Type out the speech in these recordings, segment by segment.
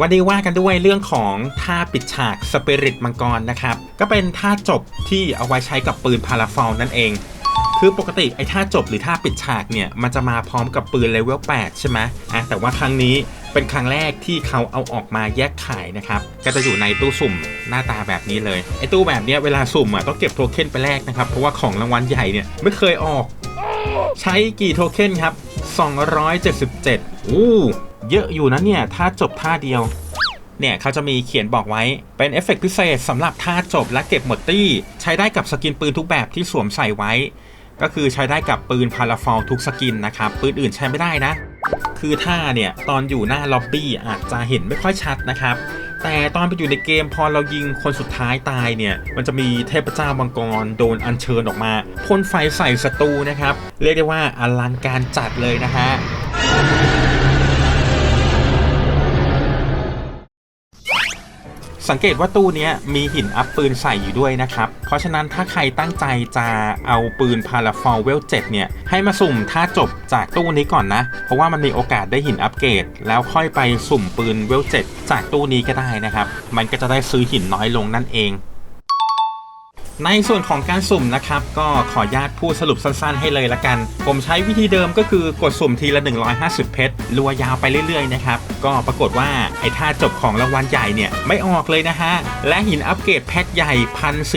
วันนี้ว่ากันด้วยเรื่องของท่าปิดฉากสเปริตมังกรนะครับ ก็เป็นท่าจบที่เอาไว้ใช้กับปืนพาราฟอลนั่นเอง คือปกติไอ้ท่าจบหรือท่าปิดฉากเนี่ย มันจะมาพร้อมกับปืนเลเวล 8 ใช่ไหมอะแต่ว่าครั้งนี้เป็นครั้งแรกที่เขาเอาออกมาแยกขายนะครับ ก็จะอยู่ในตู้สุ่มหน้าตาแบบนี้เลย ไอ้ตู้แบบเนี้ยเวลาสุ่มอะต้องเก็บโทเค็นไปแลกนะครับ เพราะว่าของรางวัลใหญ่เนี่ยไม่เคยออก ใช้กี่โทเค็นครับ277อู้ เยอะอยู่นะเนี่ยท่าจบท่าเดียว เนี่ยเขาจะมีเขียนบอกไว้เป็นเอฟเฟกต์พิเศษสำหรับท่าจบและเก็บหมดตี้ ใช้ได้กับสกินปืนทุกแบบที่สวมใส่ไว้ ก็คือใช้ได้กับปืนพาราฟอลทุกสกินนะครับ ปืนอื่นใช้ไม่ได้นะ คือท่าเนี่ยตอนอยู่หน้าล็อบบี้อาจจะเห็นไม่ค่อยชัดนะครับแต่ตอนไปอยู่ในเกมพอเรายิงคนสุดท้ายตายเนี่ย มันจะมีเทพเจ้ามังกรโดนอัญเชิญออกมาพ่นไฟใส่ศัตรูนะครับ เรียกได้ว่าอลังการจัดเลยนะฮะ สังเกตว่าตู้นี้มีหินอัพปืนใส่อยู่ด้วยนะครับ เพราะฉะนั้นถ้าใครตั้งใจจะเอาปืนพาราฟอลเวล7เนี่ย ให้มาสุ่มท่าจบจากตู้นี้ก่อนนะ เพราะว่ามันมีโอกาสได้หินอัปเกรด แล้วค่อยไปสุ่มปืนเวล7จากตู้นี้ก็ได้นะครับ มันก็จะได้ซื้อหินน้อยลงนั่นเอง ในส่วนของการสุ่มนะครับ ก็ขอญาตพูดสรุปสั้นๆให้เลยละกัน ผมใช้วิธีเดิมก็คือกดสุ่มทีละ 150 เพชรรัวยาวไปเรื่อยๆนะครับ ก็ปรากฏว่าไอ้ท่าจบของรางวัลใหญ่เนี่ยไม่ออกเลยนะฮะ และหินอัปเกรดแพ็คใหญ่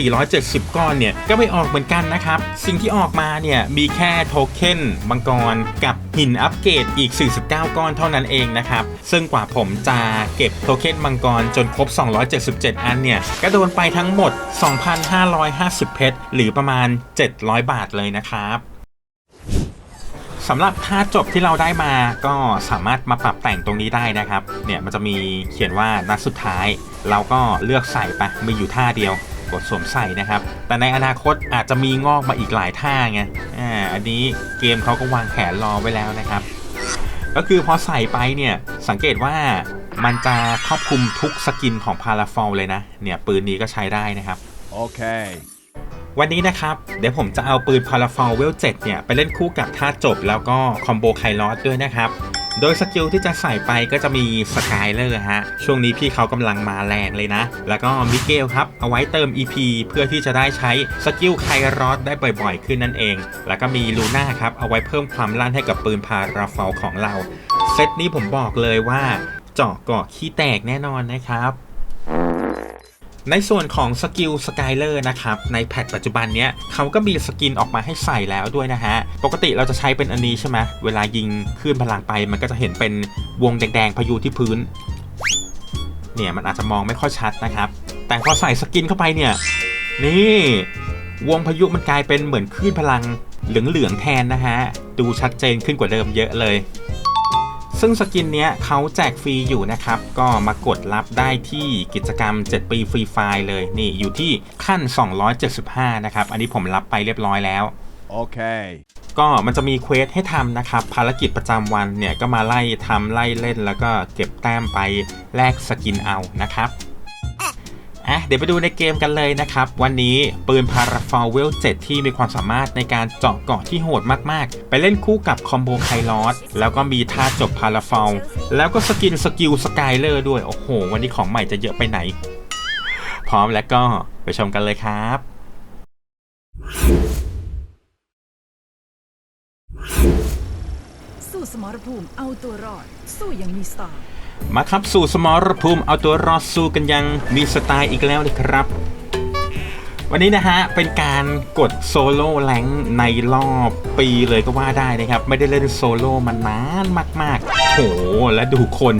1,470 ก้อนเนี่ย ก็ไม่ออกเหมือนกันนะครับ สิ่งที่ออกมาเนี่ยมีแค่โทเค็นมังกรกับหินอัปเกรดอีก 49 ก้อนเท่านั้นเองนะครับ ซึ่งกว่าผมจะเก็บโทเค็นมังกรจนครบ 277 อันเนี่ยก็โดนไปทั้งหมด250 เพชร หรือประมาณ 700 บาทเลยนะครับสำหรับท่าจบที่เราได้มาก็สามารถมาปรับแต่งตรงนี้ได้นะครับ เนี่ยมันจะมีเขียนว่านัดสุดท้าย เราก็เลือกใส่ไปมีอยู่ท่าเดียวกดสวมใส่นะครับ แต่ในอนาคตอาจจะมีงอกมาอีกหลายท่าไงอ่าอันนี้เกมเขาก็วางแผนรอไว้แล้วนะครับ ก็คือพอใส่ไปเนี่ยสังเกตว่ามันจะครอบคลุมทุกสกินของพาราฟอลเลยนะ เนี่ยปืนนี้ก็ใช้ได้นะครับ Okay. วันนี้นะครับ เดี๋ยวผมจะเอาปืนพาราฟอลเวล7เนี่ย ไปเล่นคู่กับท่าจบแล้วก็คอมโบไคลอสด้วยนะครับ โดยสกิลที่จะใส่ไปก็จะมีสกายเลอร์ฮะ ช่วงนี้พี่เขากำลังมาแรงเลยนะ แล้วก็มิเกลครับ เอาไว้เติม EP เพื่อที่จะได้ใช้สกิลไคลอสได้บ่อยๆ ขึ้นนั่นเอง แล้วก็มีลูน่าครับ เอาไว้เพิ่มความลั่นให้กับปืนพาราฟอลของเรา เซตนี้ผมบอกเลยว่าเจาะเกาะขี้แตกแน่นอนนะครับ ในส่วนของสกิลสกายเลอร์นะครับ ในแพทปัจจุบันเนี้ยเขาก็มีสกินออกมาให้ใส่แล้วด้วยนะฮะ ปกติเราจะใช้เป็นอันนี้ใช่ไหมเวลายิงคลื่นพลังไป มันก็จะเห็นเป็นวงแดงๆพายุที่พื้น เนี่ยมันอาจจะมองไม่ค่อยชัดนะครับ แต่พอใส่สกินเข้าไปเนี่ย นี่ วงพายุมันกลายเป็นเหมือนคลื่นพลังเหลืองๆแทนนะฮะ ดูชัดเจนขึ้นกว่าเดิมเยอะเลย ซึ่งสกินเนี้ยเขาแจกฟรีอยู่นะครับ ก็มากดรับได้ที่กิจกรรม 7 ปีฟรีไฟล์เลยนี่อยู่ที่ขั้น 275 นะครับ อันนี้ผมรับไปเรียบร้อยแล้ว Okay. ก็มันจะมีเควสให้ทำนะครับ ภารกิจประจำวันเนี่ยก็มาไล่ทำไล่เล่น แล้วก็เก็บแต้มไปแลกสกินเอานะครับ อะเดี๋ยวไปดูในเกมกันเลยนะครับ วันนี้ปืนพาราฟอลเวล7ที่มีความสามารถในการเจาะเกาะที่โหดมากๆ ไปเล่นคู่กับคอมโบไคลอสแล้วก็มีท่าจบพาราฟอลแล้วก็สกินสกิลสกายเลอร์ด้วย โอ้โห วันนี้ของใหม่จะเยอะไปไหน พร้อมแล้วก็ไปชมกันเลยครับสู้สมรภูมิเอาตัวรอดสู้อยังมีสไตล์ มาครับสู่สมรภูมิเอาตัวรอดสู้กันยังมีสไตล์อีกแล้วเลยครับ วันนี้นะฮะ เป็นการกดโซโล่แรงในรอบปีเลยก็ว่าได้นะครับ ไม่ได้เล่นโซโล่มานานมากๆโหและดูคน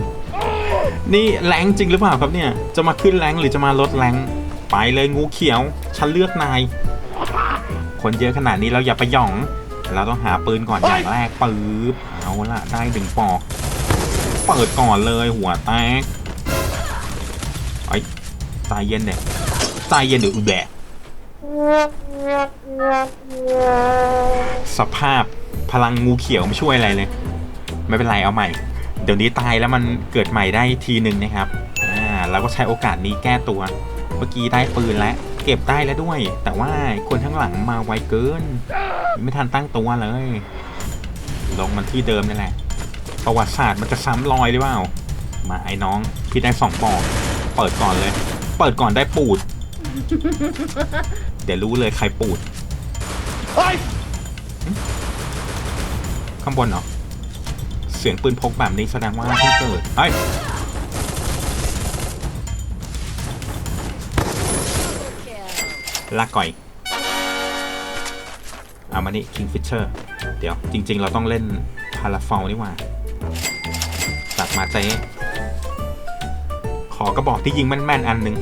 นี่แรงจริงหรือเปล่าครับเนี่ย จะมาขึ้นแรงหรือจะมาลดแรงไปเลยงูเขียว ฉันเลือกนาย คนเยอะขนาดนี้เราอย่าไปหย่อง เราต้องหาปืนก่อนอย่างแรกปื๊บเอาละได้หนึ่งปอก เปิดก่อนเลยหัวแตกไอ้ยใจเย็นเด็กใจเย็นเดี๋ยวอุแบะสภาพพลังงูเขียวไม่ช่วยอะไรเลย ไม่เป็นไรเอาใหม่ เดี๋ยวนี้ตายแล้วมันเกิดใหม่ได้ทีหนึ่งนะครับอ่าเราก็ใช้โอกาสนี้แก้ตัว เมื่อกี้ได้ปืนแล้วเก็บได้แล้วด้วย แต่ว่าคนข้างหลังมาไวเกิน ไม่ทันตั้งตัวเลย ลงมันที่เดิมนี่แหละ ประวัติศาสตร์มันจะซ้ำรอยหรือเปล่า มาไอ้น้อง พี่ได้สองปอก เปิดก่อนเลย เปิดก่อนได้ปูด เดี๋ยวรู้เลยใครปูดเฮ้ยข้างบนเหรอ เสียงปืนพกแบบนี้แสดงว่าเพิ่งเกิดเฮ้ยลากก่อย เอามานี่ Kingfisher เดี๋ยวจริง ๆ เราต้องเล่นพาราฟอลนี่หว่าจัด มาเจ๊ขอกระบอกที่ยิงแม่นๆอันหนึ่ง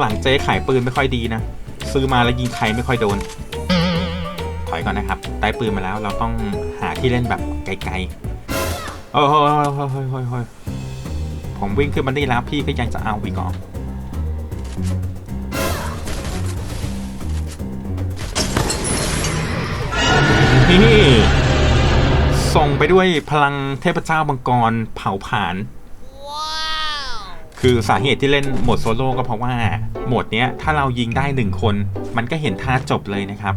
หลังๆเจ๊ขายปืนไม่ค่อยดีนะ ซื้อมาแล้วยิงใครไม่ค่อยโดน ถอยก่อนนะครับ ได้ปืนมาแล้วเราต้องหาที่เล่นแบบไกลๆโอ้โหเฮ้ยผมวิ่งขึ้นมาได้แล้วพี่ก็ยังจะเอาอีกเหรอนี่ ส่งไปด้วยพลังเทพเจ้ามังกรเผาผลาญคือสาเหตุที่เล่นโหมดโซโล่ก็เพราะว่าโหมดเนี้ยถ้าเรายิงได้หนึ่งคน มันก็เห็นท่าจบเลยนะครับ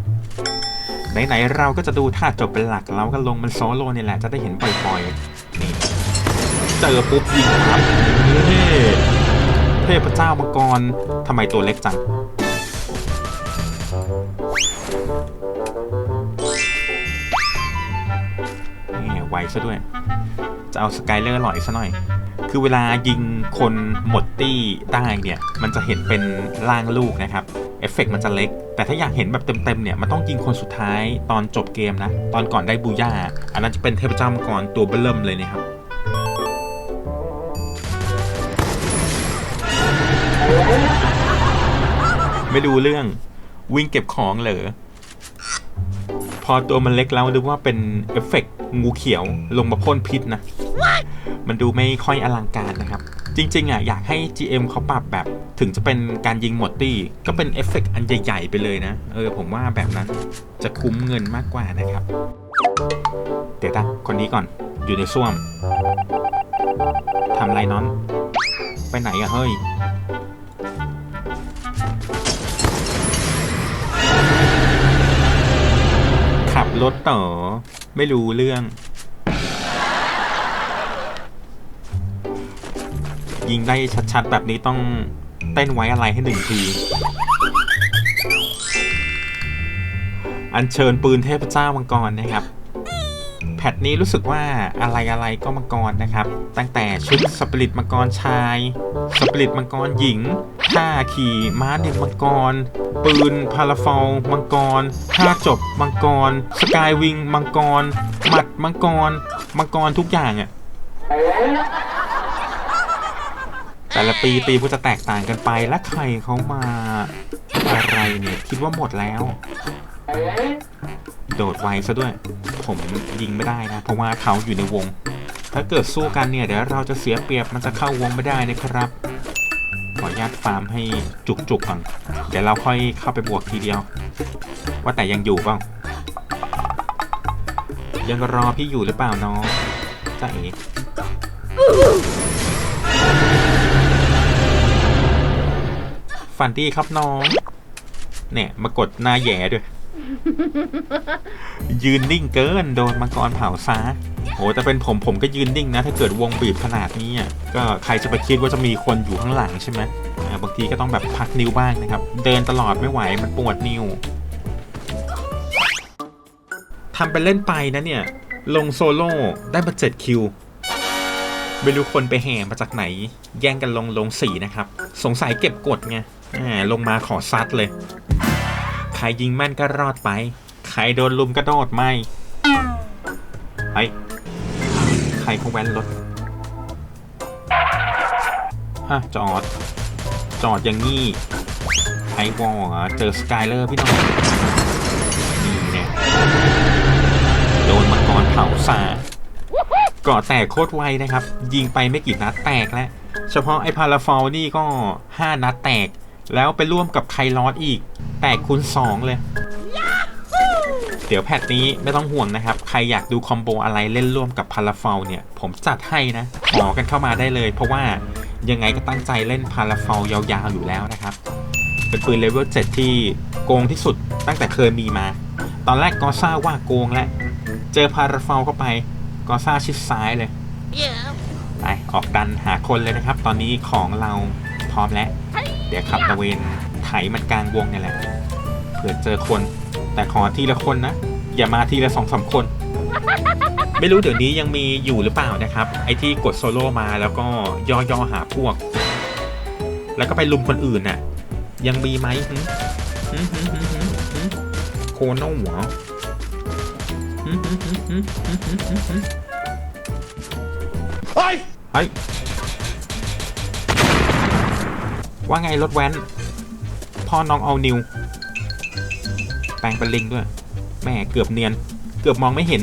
ไหนๆเราก็จะดูท่าจบเป็นหลักเราก็ลงมันโซโล่นี่แหละจะได้เห็นบ่อยๆนี่เจอปุ๊บยิงครับเทพเจ้ามังกรทำไมตัวเล็กจัง ไวซะด้วย จะเอาสกายเลอร์หล่อยซะหน่อย คือเวลายิงคนหมดตี้ได้เนี่ย มันจะเห็นเป็นล่างลูกนะครับเอฟเฟกต์มันจะเล็ก แต่ถ้าอยากเห็นแบบเต็มๆเนี่ย มันต้องยิงคนสุดท้ายตอนจบเกมนะ ตอนก่อนได้บูย่า อันนั้นจะเป็นเทพเจ้ามังกรตัวเบลเริ่มเลยนะครับไม่ดูเรื่องวิ่งเก็บของเหรอ พอตัวมันเล็กแล้วนึกว่าเป็นเอฟเฟกต์งูเขียวลงมาพ่นพิษนะ มันดูไม่ค่อยอลังการนะครับ จริงๆอะอยากให้ GM เขาปรับแบบถึงจะเป็นการยิงหมดตี้ ก็เป็นเอฟเฟกต์อันใหญ่ ๆ ไปเลยนะ เออผมว่าแบบนั้นจะคุ้มเงินมากกว่านะครับ เดี๋ยวตั้งคนนี้ก่อนอยู่ในส้วมทำไรน้อน ไปไหนอะเฮ้ย ขับรถต่อ ไม่รู้เรื่อง ยิงได้ชัดๆ แบบนี้ต้องเต้นไว้อะไรให้หนึ่งที อันเชิญปืนเทพเจ้ามังกรนะครับ พทนี้รู้สึกว่าอะไรอะไรก็มังกรนะครับ ตั้งแต่ชุดสปริตมังกรชาย สปริตมังกรหญิงท่าขี่ม้าเด็กมังกร ปืนพาราฟอลมังกรท่าจบมังกร สกายวิงมังกร หมัดมังกร มังกรทุกอย่างอะ่ะแต่ละปีตีก็จะแตกต่างกันไปและใครเขามาอะไรเนี่ย คิดว่าหมดแล้ว โดดไวซะด้วย ผมยิงไม่ได้นะ เพราะว่าเขาอยู่ในวง ถ้าเกิดสู้กันเนี่ยเดี๋ยวเราจะเสียเปรียบมันจะเข้าวงไม่ได้นะครับ ขออนุญาตฟาร์มให้จุกๆก่อนเดี๋ยวเราค่อยเข้าไปบวกทีเดียว ว่าแต่ยังอยู่เปล่ายังรอพี่อยู่หรือเปล่าน้องจ้าเอ๋ฝันดีครับน้อง เนี่ยมากดหน้าแย่ด้วย ยืนนิ่งเกินโดนมังกรเผาซาโอ้แต่เป็นผมผมก็ยืนนิ่งนะ ถ้าเกิดวงบีบขนาดนี้อะก็ใครจะไปคิดว่าจะมีคนอยู่ข้างหลังใช่ไหมบางทีก็ต้องแบบพักนิ้วบ้างนะครับ เดินตลอดไม่ไหวมันปวดนิ้วทำเป็นเล่นไปนะเนี่ย ลงโซโล่ได้มา7คิวไม่รู้คนไปแห่มาจากไหน แย่งกันลงลงสีนะครับ สงสัยเก็บกดไงลงมาขอซัดเลย รยิงแม่นก็รอดไป ใครโดนลุมก็โดดไม่ไอ้ใครเขาแว้นรถอะจอด จอดอย่างงี้ไอ้วอลเจอสกายเลอร์พี่น้องนี่เนี่ยโดนมังกรเผาซาก่อแตกโคตรไวนะครับ ยิงไปไม่กี่นัดแตกแล้ว เฉพาะไอ้พาราฟอลนี่ก็ 5 นัดแตก แล้วไปร่วมกับไคลอสอีก แตกคูณ2 เลย เดี๋ยวแพทนี้ไม่ต้องห่วงนะครับ ใครอยากดูคอมโบอะไรเล่นร่วมกับพาราฟอลเนี่ย ผมจัดให้นะขอกันเข้ามาได้เลย เพราะว่ายังไงก็ตั้งใจเล่นพาราฟอลยาวๆอยู่แล้วนะครับ เป็นปืนเลเวล7ที่โกงที่สุดตั้งแต่เคยมีมา ตอนแรกกอซ่าว่าโกงแล้วเจอพาราฟอลเข้าไปกอซ่าชิดซ้ายเลยออกดันหาคนเลยนะครับ ตอนนี้ของเราพร้อมแล้วเดี๋ยวขับตะเวนไถมันกลางวงนี่แหละเผื่อเจอคน แต่ขอทีละคนนะ อย่ามาทีละสองสามคน ไม่รู้เดี๋ยวนี้ยังมีอยู่หรือเปล่านะครับ ไอที่กดโซโล่มาแล้วก็ย่อๆหาพวก แล้วก็ไปลุมคนอื่นน่ะ ยังมีไหมโคนเหัวเฮ้ย ว่าไงรถแว้น พ่อน้องเอานิว แปลงเป็นลิงด้วยแม่เกือบเนียน เกือบมองไม่เห็น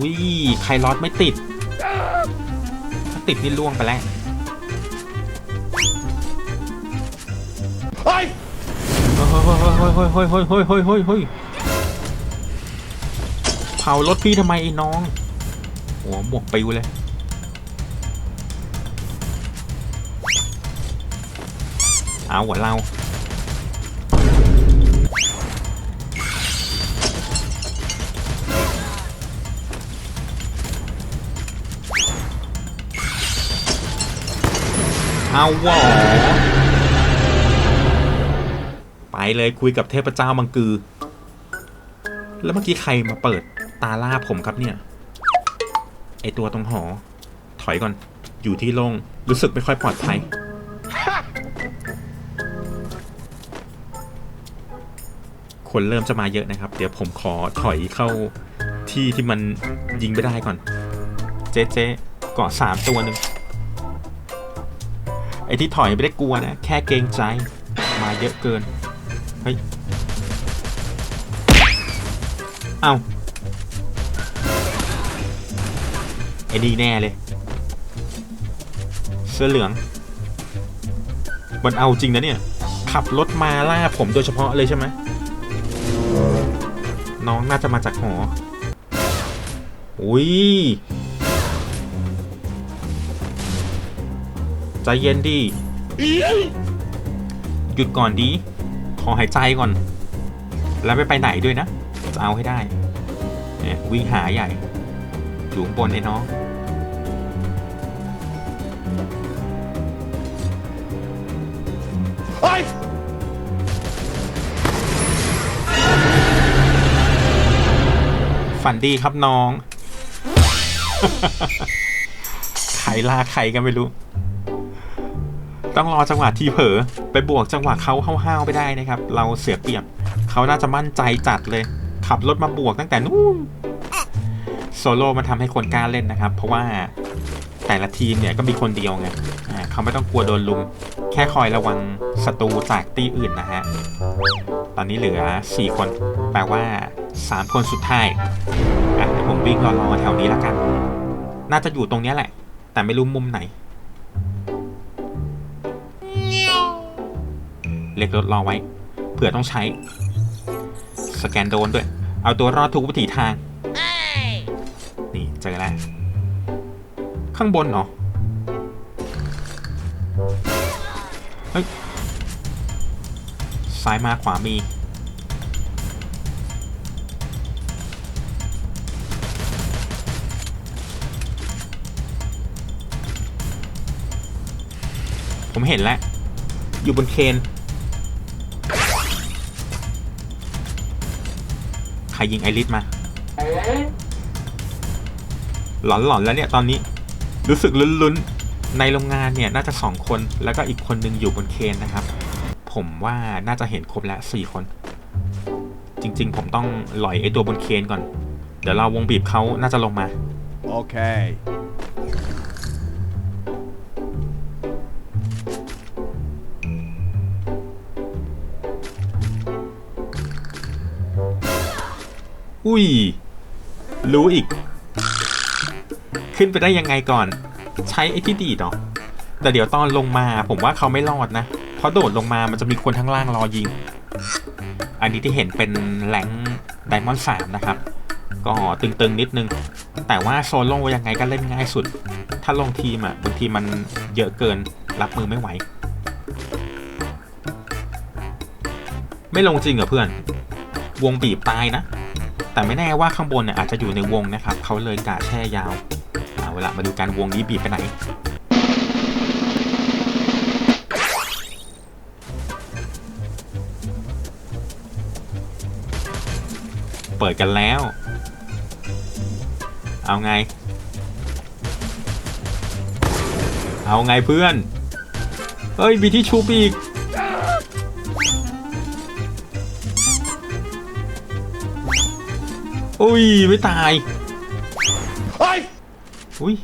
วิใครรอดไม่ติด ถ้าติดนี่ล่วงไปแล้วเฮ้ยเฮ้ยเฮ้ยเฮ้ยเฮ้ยเฮ้ยเฮ้ยเฮ้ยเฮ้ยเฮ้ยเฮ้ยเผารถพี่ทำไมไอ้น้อง หัวหมวกปิวเลย เอาหัวเราเอาวะไปเลยคุยกับเทพเจ้ามังกือ แล้วเมื่อกี้ใครมาเปิดตาล่าผมครับเนี่ย ไอตัวตรงหอ ถอยก่อน อยู่ที่โล่งรู้สึกไม่ค่อยปลอดภัย คนเริ่มจะมาเยอะนะครับ เดี๋ยวผมขอถอยเข้าที่ที่มันยิงไม่ได้ก่อน เจ๊เจ๊เกาะสามตัวหนึ่งไอที่ถอยไม่ได้กลัวนะ แค่เกรงใจมาเยอะเกิน เฮ้ย เอาไอ้นี่แน่เลย เสื้อเหลือง มันเอาจริงนะเนี่ย ขับรถมาล่าผมโดยเฉพาะเลยใช่ไหม น้องน่าจะมาจากหอ อุ้ย ใจเย็นดิหยุดก่อนดี ขอหายใจก่อน แล้วไม่ไปไหนด้วยนะ จะเอาให้ได้ เนี่ยวิ่งหาใหญ่อยู่ข้างบนไอ้น้องเฝันดีครับน้องใครลากใครกันไม่รู้ ต้องรอจังหวะทีเผลอไปบวกจังหวะเขาห้าวๆไปได้นะครับ เราเสียเปรียบเขาน่าจะมั่นใจจัดเลย ขับรถมาบวกตั้งแต่นู่นโซโล่มันทำให้คนกล้าเล่นนะครับ เพราะว่าแต่ละทีมเนี่ยก็มีคนเดียวไงเขาไม่ต้องกลัวโดนลุม แค่คอยระวังศัตรูจากตีอื่นนะฮะ ตอนนี้เหลือ 4 คน แปลว่า 3 คนสุดท้ายอะเดี๋ยวผมวิ่งรอๆแถวนี้แล้วกัน น่าจะอยู่ตรงนี้แหละ แต่ไม่รู้มุมไหน เล็กรถรอไว้ เผื่อต้องใช้ สแกนโดนด้วย เอาตัวรอดทุกวิถีทาง นี่เจอแล้ว ข้างบนเหรอเฮ้ยซ้ายมาขวามี เห็นแล้ว อยู่บนเคนใครยิงไอริสมา หลอนๆแล้วเนี่ยตอนนี้ รู้สึกลุ้นๆ ในโรงงานเนี่ยน่าจะสองคนแล้วก็อีกคนนึงอยู่บนเคนนะครับ ผมว่าน่าจะเห็นครบแล้วสี่คน จริงๆ ผมต้องหลอยไอตัวบนเคนก่อน เดี๋ยวเราวงบีบเขาน่าจะลงมา Okay. อุ้ อุ้ย รู้อีก ขึ้นไปได้ยังไงก่อน ใช้ไอ้ที่ดีดเหรอแต่เดี๋ยวตอนลงมาผมว่าเขาไม่รอดนะ เพราะโดดลงมามันจะมีคนทั้งล่างรอยิง อันนี้ที่เห็นเป็นแหลงไดมอนด์สามนะครับ ก็ตึงๆนิดนึง แต่ว่าโซโล่ยังไงก็เล่นง่ายสุด ถ้าลงทีมอะบางทีมันเยอะเกินรับมือไม่ไหว ไม่ลงจริงเหรอเพื่อน วงบีบตายนะ แต่ไม่แน่ว่าข้างบนเนี่ยอาจจะอยู่ในวงนะครับเขาเลยกะแช่ยาวเอาเวละมาดูการวงนี้บีบไปไหนเปิดกันแล้ว เอาไง เอาไงเพื่อน เฮ้ยมีที่ชูบอีก อุ้ย ไม่ตายอุ้ย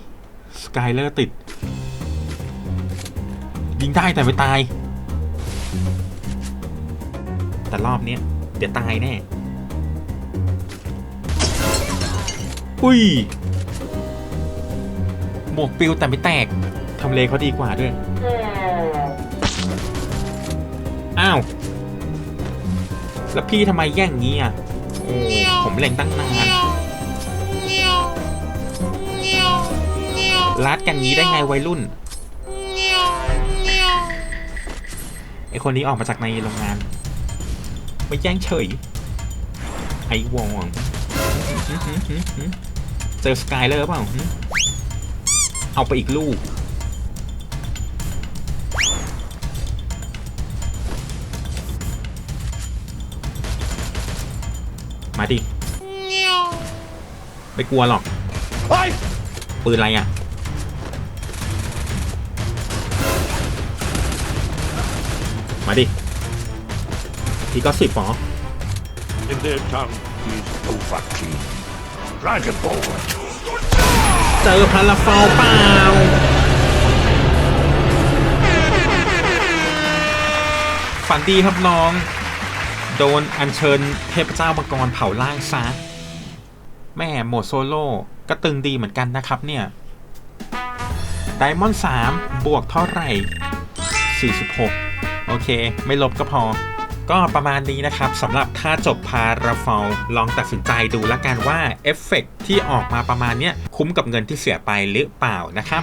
สกายเลอร์ติด ยิงได้แต่ไม่ตาย แต่รอบเนี้ยเดี๋ยวตายแน่ อุ้ย หมวกปิวแต่ไม่แตก ทำเลเขาดีกว่าด้วย อ้าว แล้วพี่ทำไมแย่งงี้อะโอ้ ผมเล็งตั้งนานรัดกันงี้ได้ไงวัยรุ่นไอคนนี้ออกมาจากในโรงงานไม่แย่งเฉย ไอวองเจอสกายเลอร์เปล่าเอาไปอีกลูก มาดิไม่กลัวหรอกปืนอะไรอะมาดิพี่ก็สิบหรอ In their tongue is Dovahkiin. Dragonborn. เจอพาราฟอลเปล่าฝันดีครับน้อง โดนอัญเชิญเทพเจ้ามังกรเผาล่างซะแม่โหมดโซโล่ก็ตึงดีเหมือนกันนะครับเนี่ยไดมอนด์3บวกเท่าไหร่ 46 โอเค ไม่ลบก็พอ ก็ประมาณนี้นะครับสำหรับถ้าจบพาราฟอลลองตัดสินใจดูแล้วกันว่า เอฟเฟกต์ที่ออกมาประมาณเนี้ยคุ้มกับเงินที่เสียไปหรือเปล่านะครับ